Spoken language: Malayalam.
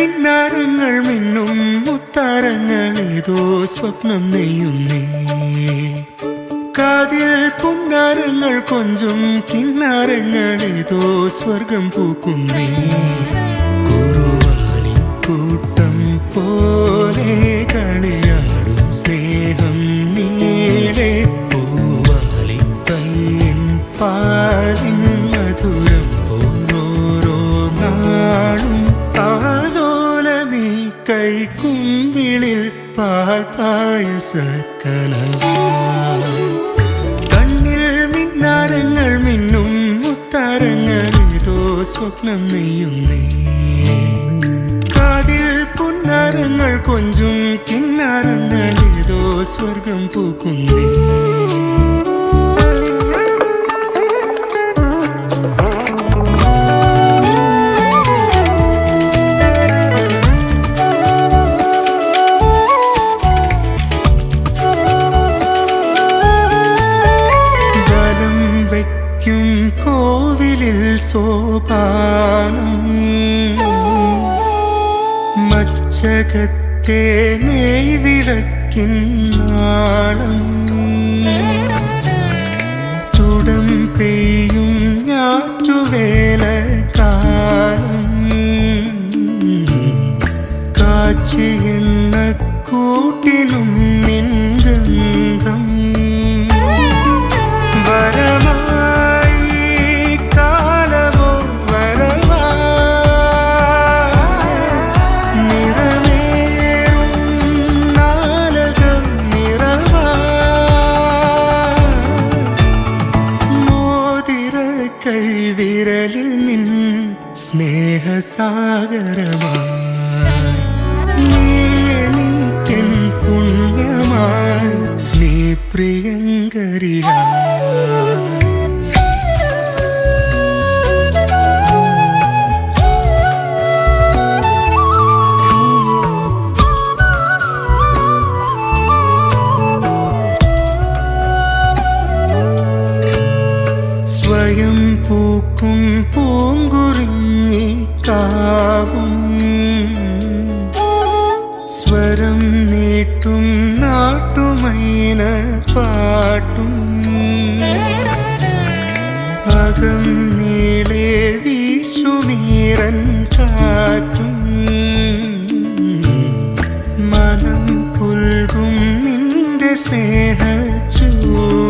മിന്നാരങ്ങൾ മിന്നും മുത്താരങ്ങൾ ഏതോ സ്വപ്നം നെയ്യുന്നേ. കാതിൽ പുന്നാരങ്ങൾ കൊഞ്ചും കിന്നാരങ്ങൾ ഏതോ സ്വർഗം പൂക്കുന്നേ. കുറുവാലി കൂട്ടം പോലെ കളിയാടും സ്നേഹം നീളെ പൂവാലി പയ്യൻ പാലിൻ മധുരം കൈക്കുമ്പിളിൽ പാൽ പായസ കണ്ണിൽ മിന്നാരങ്ങൾ മിന്നും മുത്താരങ്ങൾ ഏതോ സ്വപ്നം നെയ്യുന്നേ. കാതിൽ പുന്നാരങ്ങൾ കൊഞ്ചും കിന്നാരങ്ങൾ ഏതോ സ്വർഗം പൂക്കുന്നേ. സോപാനം. മച്ചകത്തെ നെയ്വിളക്കിൻ നാളം തുടം പെയ്യും ഞാറ്റുവേല കാലം കാച്ചിയെണ്ണ കൂട്ടിനും നിൻഗന്ധം വരമായി കൈവിരലിൽ നിൻ സ്നേഹസാഗരമായി പുണ്യമായി നീ പ്രിയങ്കരിയായി. പൂക്കും പൂങ്കുറിഞ്ഞി കാവും സ്വരം നീട്ടും നാട്ടുമൈന പാട്ടും. അകം നീളെ കാറ്റും. മനം പുൽകും നിന്റെ സ്നേഹ ചൂടും.